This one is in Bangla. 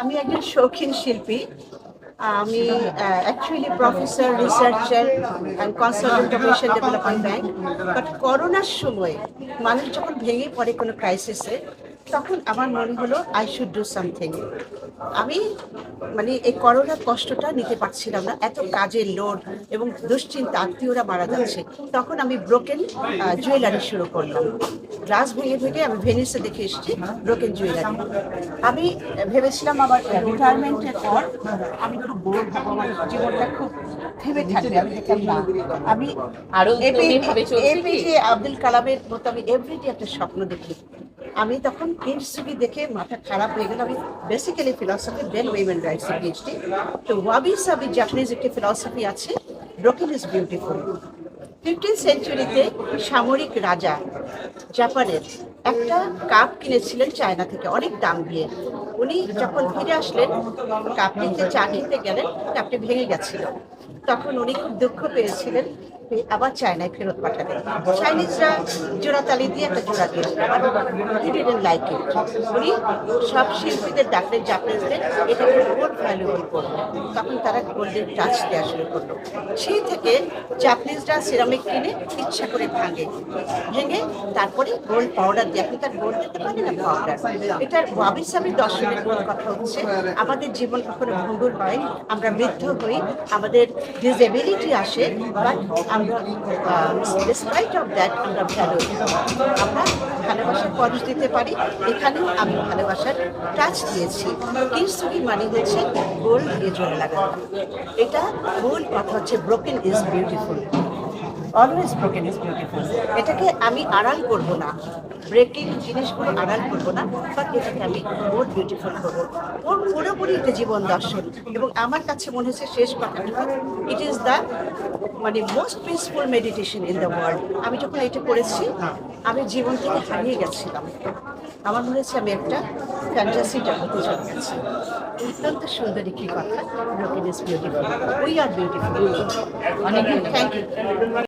আমি একজন শৌখিন শিল্পী। আমি actually professor researcher and consultant of Asian development bank but করোনার সময় মানুষ যখন ভেঙে পড়ে কোনো ক্রাইসিসে তখন আমার মনে হলো আই শুড ডু সামথিং আমি মানে এই করোনার কষ্টটা নিতে পারছিলাম না এত কাজের লোড এবং দুশ্চিন্তা আত্মীয়রা মারা যাচ্ছে। তখন আমি ব্রোকেন জুয়েলারি শুরু করলাম। গ্লাস ভেঙে ভেঙে আমি ভেনিসে দেখে এসেছি ব্রোকেন জুয়েলারি। আমি ভেবেছিলাম আমার রিটায়ারমেন্টের পর আমি খুব বোর হব আমার জীবনটা খুব থেমে থাকবে আমি দেখলাম না। আমি আরও নতুনভাবে এপিজে আব্দুল কালামের মতো আমি এভরিডে একটা স্বপ্ন দেখি। আমি তখন পিএইচডি দেখে মাথা খারাপ হয়ে গেল। আমি basically philosophy then women rights PhD তো ওয়াবি সাবি জাপানিজ একটি ফিলসফি আছে ব্রোকেন ইজ বিউটিফুল ফিফটিন সেঞ্চুরিতে সামরিক রাজা জাপানের একটা কাপ কিনেছিলেন চায়না থেকে, অনেক দাম দিয়ে। উনি যখন ফিরে আসলেন কাপটিতে চা খেতে গেলেন কাপটি ভেঙে গেছিল। তখন উনি খুব দুঃখ পেয়েছিলেন আবার চায়নায় ফেরত পাঠালেন চাইনিজরা জোড়াতালি দিয়ে একটা জোড়া দিয়েছিলেন লাইক উনি সব শিল্পীদের ডাকলেন, জাপানিজদের এটাকে গোল্ড ভ্যালুয়েবল করল তখন তারা গোল্ডের টাচ দেওয়া শুরু করল। সেই থেকে জাপানিজরা সিরামিক কিনে ইচ্ছা করে ভাঙে। ভেঙে তারপরে গোল্ড পাউডার দিয়ে, আপনি তার গোল্ড দিতে পারেন না পাউডার এটার ওয়াবি সাবির দর্শনের কথা হচ্ছে, আমাদের জীবন কখনো ভঙ্গুর হয় আমরা বৃদ্ধ হই, আমাদের ডিসেবিলিটি আসে বাট আমরা ডিসপাইট অফ দ্যাট আমরা ভ্যালু আমরা ভালোবাসার পরশ দিতে পারি, এখানেও আমি ভালোবাসার টাচ দিয়েছি। কিরসুকি মানে হচ্ছে গোল্ড দিয়ে লাগানো। এটা মূল কথা হচ্ছে broken is beautiful always broken is beautiful এটাকে আমি আড়াল করব না। ব্রেকিং জিনিসগুলো আড়াল করব না বাট এটাকে আমি মোর বিউটিফুল করব। ওর পুরোপুরি একটা জীবন দর্শন। এবং আমার কাছে মনে হচ্ছে শেষ কথাটা ইট ইজ দ্য মানে most peaceful meditation in the world আমি যখন এটা করেছি, আমি জীবন থেকে হারিয়ে গেছিলাম। আমার মনে হচ্ছে আমি একটা ফ্যান্টাসি জগতে চলে গেছি। অত্যন্ত সুন্দর একটি কথা broken is beautiful we are beautiful অনেক থ্যাংক ইউ